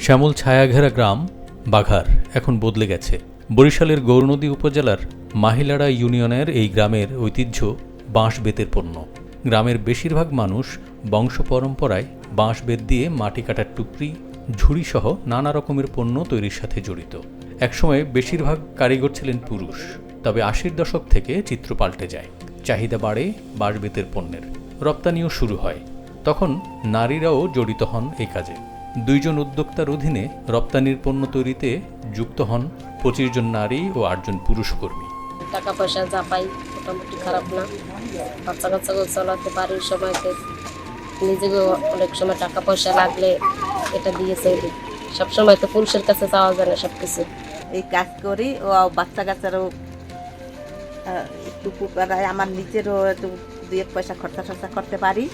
শ্যামল ছায়াঘেরা গ্রাম, বাঘার, এখন বদলে গেছে। বরিশালের গৌরনদী উপজেলার মাহিলাড়া ইউনিয়নের এই গ্রামের ঐতিহ্য বাঁশ বেতের পণ্য। গ্রামের বেশিরভাগ মানুষ বংশ পরম্পরায় বাঁশ বেত দিয়ে মাটি কাটার টুকরি, ঝুড়িসহ নানা রকমের পণ্য তৈরির সাথে জড়িত। একসময় বেশিরভাগ কারিগর ছিলেন পুরুষ, তবে আশির দশক থেকে চিত্র পাল্টে যায়। চাহিদা বাড়ে বাঁশ বেতের পণ্যের। রপ্তানিও শুরু হয়। তখন নারীরাও জড়িত হন এই কাজে। দুইজন উদ্যোক্তার অধীনে রপ্তানির পণ্য তৈরিতে যুক্ত হন পঁচিশ জন নারী ও আটজন পুরুষ কর্মী। টাকা পয়সা যা পাই মোটামুটি খারাপ না। বাচ্চা কাচ্চাকেও চালাতে পারি সময়কে নিজেকেও অনেক সময় টাকা পয়সা লাগলে এটা দিয়ে চলি সবসময় তো পুরুষের কাছে চাওয়া যায় না সব কিছু এই কাজ করি ও বাচ্চা কাচ্চারও একটু আমার নিজেরও একটু দুই এক পয়সা খরচা টরচা করতে পারি।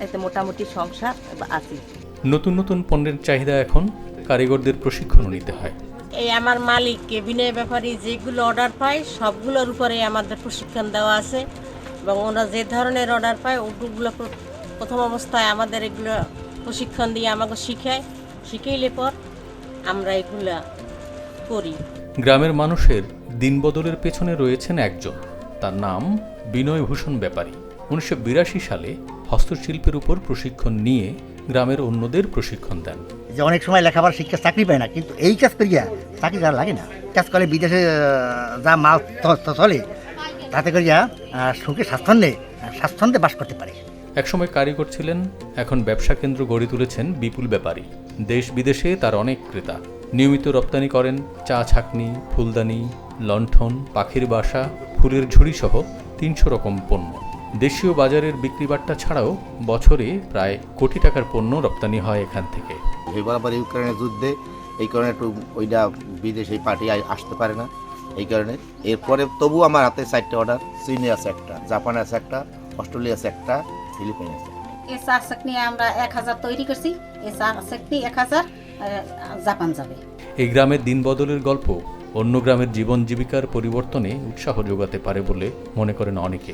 এতে মোটামুটি সংসার আছি। নতুন নতুন পণ্যের চাহিদা এখন কারিগরদের প্রশিক্ষণও নিতে হয়। এই আমার মালিক কেবিনের ব্যাপারে যেগুলো অর্ডার পায় সবগুলোর উপরে আমাদের প্রশিক্ষণ দেওয়া আছে। এবং ওরা যে ধরনের অর্ডার পায় ওগুলো প্র- প্রথম অবস্থায় আমাদের এগুলো প্রশিক্ষণ দিয়ে আমাকে শিখায়। শিখাইলে পর আমরা এগুলা করি। গ্রামের মানুষের দিনবদলের পেছনে রয়েছেন একজন। তার নাম বিনয় ভূষণ ব্যাপারী। উনিশশো বিরাশি সালে হস্তশিল্পের উপর প্রশিক্ষণ নিয়ে গ্রামের অন্যদের প্রশিক্ষণ দেন। যে অনেক সময় লেখাপড়া শিক্ষা চাকরি পায় না কিন্তু এই কাজ করিয়া চাকরি তার লাগে না। কাজ করে বিদেশে যা মাল চলে তাতে করিয়া সুখে স্বাচ্ছন্দ্যে স্বাচ্ছন্দ্যে বাস করতে পারে। একসময় কারিগর ছিলেন এখন ব্যবসা কেন্দ্র গড়ে তুলেছেন বিপুল ব্যাপারী। দেশ বিদেশে তার অনেক ক্রেতা। নিয়মিত রপ্তানি করেন চা ছাকনি ফুলদানি লণ্ঠন পাখির বাসা ফুলের ঝুড়ি সহ তিনশো রকম পণ্য। দেশীয় বাজারের বিক্রিবাট্টা ছাড়াও বছরে প্রায় কোটি টাকার পণ্য রপ্তানি হয় এখান থেকে। এই বরাবর ইউক্রেনের যুদ্ধে এই কারণে একটু ওইটা বিদেশে পার্টি আসতে পারে না এই কারণে। এরপরে তবু আমার হাতে চারটে অর্ডার চীনে আছে একটা জাপানে আছে একটা অস্ট্রেলিয়া আছে একটা ফিলিপাইন আছে এই চার চাকনি আমরা এক হাজার তৈরি করছি এই চার চাকনি এক হাজার জাপান যাবে। এই গ্রামের দিনবদলের গল্প অন্য গ্রামের জীবন জীবিকার পরিবর্তনে উৎসাহ যোগাতে পারে বলে মনে করেন অনেকে।